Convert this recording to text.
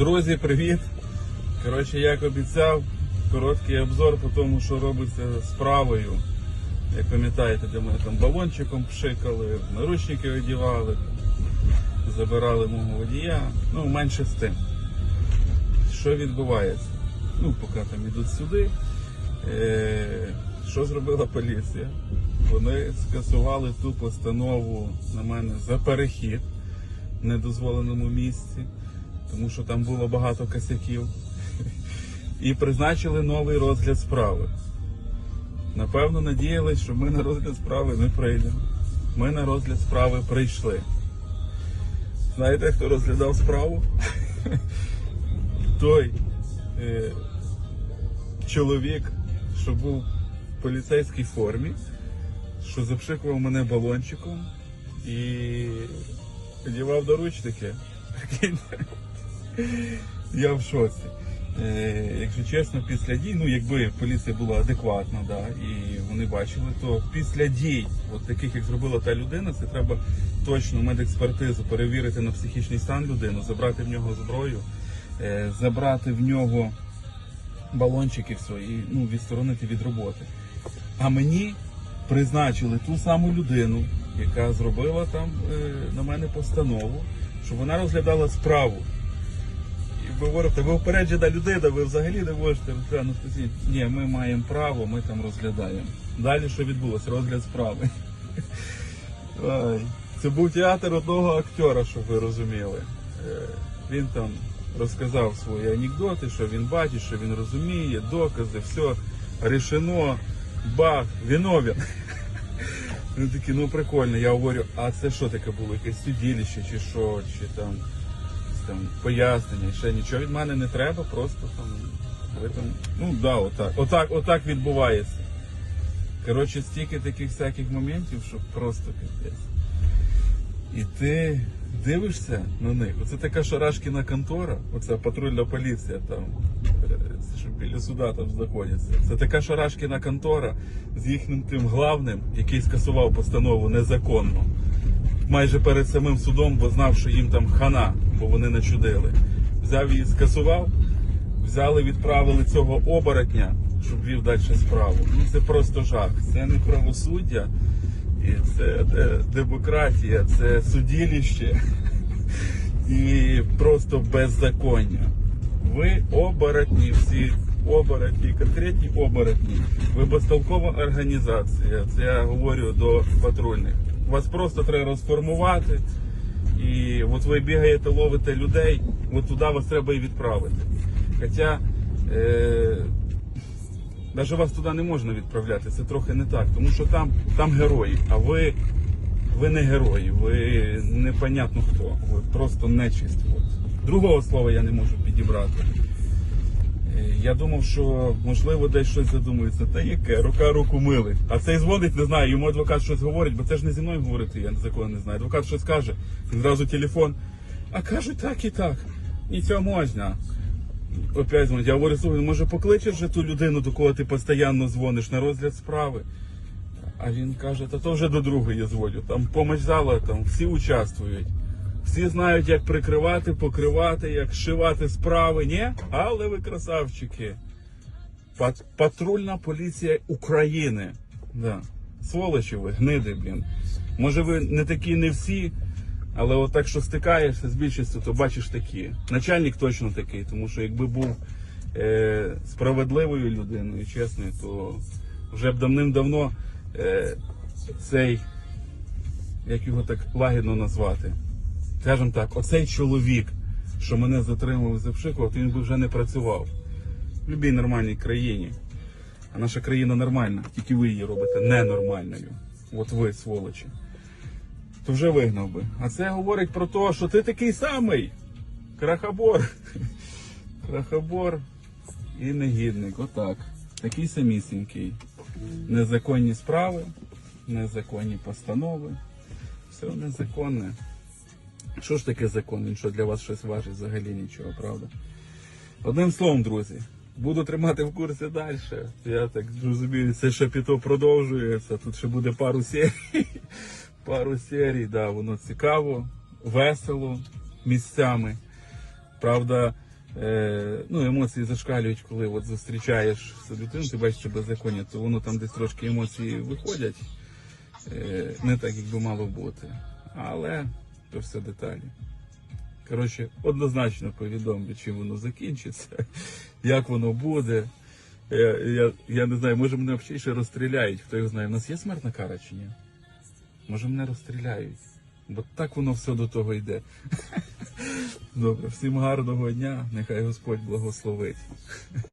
Друзі, привіт! Коротше, як обіцяв, короткий обзор по тому, що робиться з правою. Як пам'ятаєте, де ми там балончиком пшикали, наручники одягали, забирали мого водія. Ну, менше з тим. Що відбувається? Ну, поки там ідуть сюди. Е, що зробила поліція? Вони скасували ту постанову на мене за перехід в недозволеному місці, тому що там було багато косяків. І призначили новий розгляд справи. Напевно, надіялись, що ми на розгляд справи не прийдемо. Ми на розгляд справи прийшли. Знаєте, хто розглядав справу? Той е, чоловік, що був в поліцейській формі, що запшикував мене балончиком і одягав доручники. Я в шоці. Е, якщо чесно, після дій, ну якби поліція була адекватна, да, і вони бачили, то після дій, от таких як зробила та людина, це треба точно медекспертизу перевірити на психічний стан людину, забрати в нього зброю, е, забрати в нього балончики все і ну, відсторонити від роботи. А мені призначили ту саму людину, яка зробила там е, на мене постанову, щоб вона розглядала справу. Ви говорите, ви упереджена людина, ви взагалі не можете розглянути. Ні, ми маємо право, ми там розглядаємо. Далі що відбулося? Розгляд справи. Це був театр одного актера, щоб ви розуміли. Е, Він там розказав свої анекдоти, що він бачить, що він розуміє, докази, все рішено, бах, виновен. Він такий, ну прикольно. Я говорю, а це що таке було? Якесь судилище чи що, чи там, там пояснення, ще нічого від мене не треба, просто там. Ви там ну да, отак. Отак, отак відбувається. Коротше, стільки таких всяких моментів, що просто капець. І ти дивишся на них. Оце така шарашкіна контора, оця патрульна поліція там, е, що біля суда там знаходиться. Це така шарашкіна контора з їхнім тим главним, який скасував постанову незаконно. Майже перед самим судом, бо знав, що їм там хана, бо вони начудили. Взяв її, скасував, взяли, відправили цього оборотня, щоб вів далі справу. Ну це просто жах. Це не правосуддя. І це е, демократія, це судилище і просто беззаконня. Ви оборотні, всі оборотні, конкретні оборотні. Ви безтолкова організація. Це я говорю до патрульних. Вас просто треба розформувати. І от ви бігаєте, ловите людей, от туди вас треба і відправити. Хоча е, навіть вас туди не можна відправляти, це трохи не так, тому що там, там герої, а ви, ви не герої, ви непонятно хто, ви просто нечисть. От. Другого слова я не можу підібрати. Е, Я думав, що можливо десь щось задумується. Та яке, рука руку милить. А цей дзвонить, не знаю, йому адвокат щось говорить, бо це ж не зі мною говорити, я закону не знаю. Адвокат щось каже, зразу телефон. А кажуть так і так. І це можна. Опять дзвонить. Я говорю, слухай, ну, може покличеш вже ту людину, до кого ти постійно дзвониш на розгляд справи. А він каже, та то вже до другої я дзвоню. Там помощь зала, там всі участвують. Всі знають, як прикривати, покривати, як шивати справи. Ні? Але ви красавчики. Патрульна поліція України. Да. Сволочі ви, гниди, блін. Може ви не такі, не всі, але отак, що стикаєшся з більшістю, то бачиш такі. Начальник точно такий, тому що якби був е, справедливою людиною, чесною, то вже б давним-давно е, цей, як його так лагідно назвати, скажімо так, оцей чоловік, що мене затримав і запшикував, він би вже не працював. В будь-якій нормальній країні. А наша країна нормальна, тільки ви її робите ненормальною. От ви, сволочі. То вже вигнав би. А це говорить про те, що ти такий самий. Крахобор. Крахобор і негідник. Отак. Такий самісінький. Незаконні справи, незаконні постанови. Все незаконне. Що ж таке закон? Він що для вас щось важить взагалі нічого, правда? Одним словом, друзі, буду тримати в курсі далі. Я так розумію, це шапіто продовжується. Тут ще буде пару серій. Пару серій, да, воно цікаво, весело місцями. Правда, Е, ну, емоції зашкалюють, коли от зустрічаєш цю дитину, ти бачиш, що беззаконня, то воно там десь трошки емоції виходять. Е, не так, як би мало бути. Але то все деталі. Коротше, однозначно повідомлю, чим воно закінчиться, як воно буде. Я, я, я не знаю, може мене взагалі ще розстріляють, хто його знає. У нас є смертна кара чи ні? Може мене розстріляють. Бо так воно все до того йде. Добре, всім гарного дня, нехай Господь благословить.